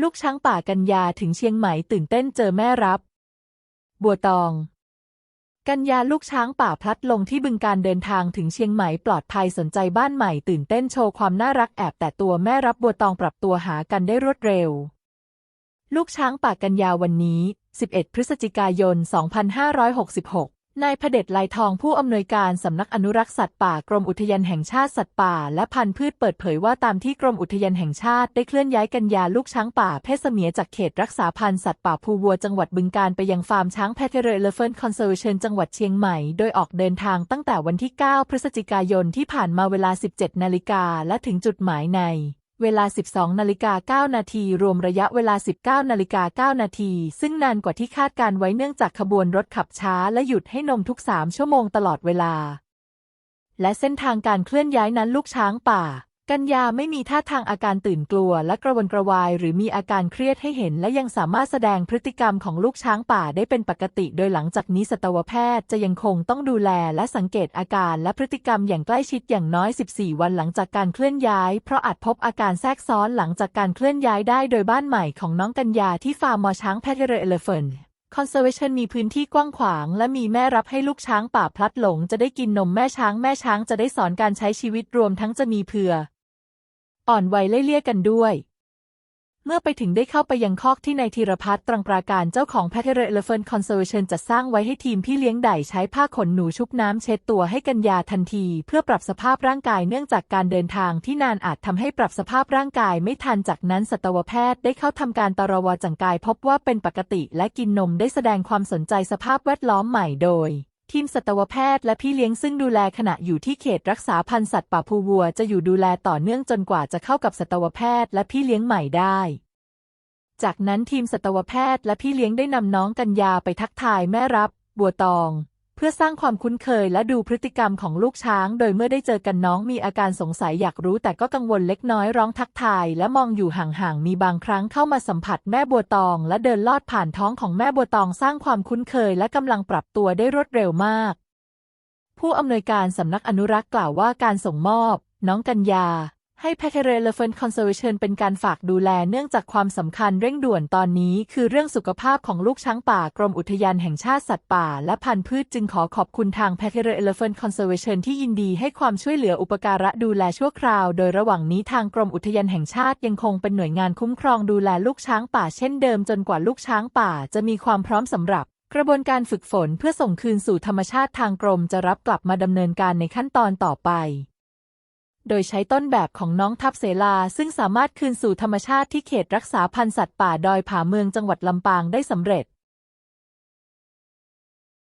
ลูกช้างป่ากัญญาถึงเชียงใหม่ตื่นเต้นเจอแม่รับ บัวตอง กัญญาลูกช้างป่าพลัดลงที่บึงการเดินทางถึงเชียงใหม่ปลอดภัยสนใจบ้านใหม่ตื่นเต้นโชว์ความน่ารักแอบแต่ตัวแม่รับบัวตองปรับตัวหากันได้รวดเร็ว ลูกช้างป่ากัญญาวันนี้ 11 พฤศจิกายน 2566 นายพเดชลายทองผู้อำนวยการสำนักอนุรักษ์สัตว์ป่ากรมอุทยานแห่งชาติสัตว์ป่า และพันธุ์พืชเปิดเผยว่าตามที่กรมอุทยานแห่งชาติได้เคลื่อนย้ายกัญญาลูกช้างป่าเพศเมียจากเขตรักษาพันธุ์สัตว์ป่าภูวัวจังหวัดบึงการไปยังฟาร์มช้างแพทเทอร์เลเฟนคอนเซอร์เชนจังหวัดเชียงใหม่ โดยออกเดินทางตั้งแต่วันที่ 9 พฤศจิกายนที่ผ่านมาเวลา 17 นาฬิกาและถึงจุดหมายใน เวลา 12นาฬิกา9นาทีรวมระยะเวลา 19นาฬิกา9นาทีซึ่งนานกว่าที่คาดการไว้เนื่องจากขบวนรถขับช้าและหยุดให้นมทุก 3 ชั่วโมงตลอดเวลา และเส้นทางการเคลื่อนย้ายนั้นลูกช้างป่า กัญญาไม่มีท่าทางอาการตื่นกลัวและกระวนกระวาย หรือมีอาการเครียดให้เห็น และยังสามารถแสดงพฤติกรรมของลูกช้างป่าได้เป็นปกติ โดยหลังจากนี้สัตวแพทย์จะยังคงต้องดูแลและสังเกตอาการและพฤติกรรมอย่างใกล้ชิดอย่างน้อย 14 วันหลังจากการเคลื่อนย้าย เพราะอาจพบอาการแทรกซ้อนหลังจากการเคลื่อนย้ายได้โดยบ้านใหม่ของน้องกัญญาที่ฟาร์มมอช้างแพทเทอร์เอเลฟน Conservation มีพื้นที่กว้างขวาง และมีแม่รับให้ลูกช้างป่าพลัดหลง จะได้กินนมแม่ช้างแม่ช้างจะได้สอนการใช้ชีวิตรวมทั้งจะมีเผื่อ อ่อนวัยเล่เลี่ยกันด้วย เมื่อไปถึงได้เข้าไปยังคอกที่นายธีรพัฒน์ตรังปราการเจ้าของ p a t e r Elephant Conservation จัดสร้างไว้ให้ทีมพี่เลี้ยงได่ใช้ผ้าขนหนูชุบน้ำเช็ดตัวให้กัญญาทันที เพื่อปรับสภาพร่างกายเนื่องจากการเดินทางที่นานอาจทำให้ปรับสภาพร่างกายไม่ทันจากนั้นสัตวแพทย์ได้เข้าทำการตรวจังกาย พบว่าเป็นปกติและกินนมได้แสดงความสนใจสภาพแวดล้อมใหม่โดย ทีมสัตวแพทย์และพี่เลี้ยงซึ่งดูแลขณะอยู่ที่เขตรักษาพันธุ์สัตว์ป่าภูวัว จะอยู่ดูแลต่อเนื่องจนกว่าจะเข้ากับสัตวแพทย์และพี่เลี้ยงใหม่ได้ จากนั้นทีมสัตวแพทย์และพี่เลี้ยงได้นำน้องกัญญาไปทักทายแม่รับ บัวตอง พื่อสร้างความคุ้นเคยและดูพฤติกรรมของลูกช้าง โดยเมื่อได้เจอกันน้องมีอาการสงสัยอยากรู้ แต่ก็กังวลเล็กน้อยร้องทักทาย และมองอยู่ห่างๆ มีบางครั้งเข้ามาสัมผัสแม่บัวตอง และเดินลอดผ่านท้องของแม่บัวตองสร้างความคุ้นเคยและกำลังปรับตัวได้รวดเร็วมาก ผู้อำนวยการสำนักอนุรักษ์กล่าวว่าการส่งมอบ น้องกัญญา ให้ p a t e r e l e p h a n t Conservation เป็นการฝากดูแลเนื่องจากความสำคัญเร่งด่วนตอนนี้ คือเรื่องสุขภาพของลูกช้างป่ากรมอุทยานแห่งชาติสัตว์ป่า และพันธุ์พืชจึงขอขอบคุณทาง p a t e r e l e p h a n t Conservation ที่ยินดีให้ความช่วยเหลืออุปการะดูแลชั่วคราว โดยระหว่างนี้ทางกรมอุทยานแห่งชาติยังคงเป็นหน่วยงานคุ้มครองดูแลลูกช้างป่าเช่นเดิมจนกว่าลูกช้างป่า จะมีความพร้อมสำหรับกระบวนการฝึกฝนเพื่อส่งคืนสู่ธรรมชาติทางกรมจะรับกลับมาดำเนินการในขั้นตอนต่อไป โดยใช้ต้นแบบของน้องทับเสลา ซึ่งสามารถคืนสู่ธรรมชาติที่เขตรักษาพันธุ์สัตว์ป่าดอยผาเมืองจังหวัดลำปางได้สำเร็จ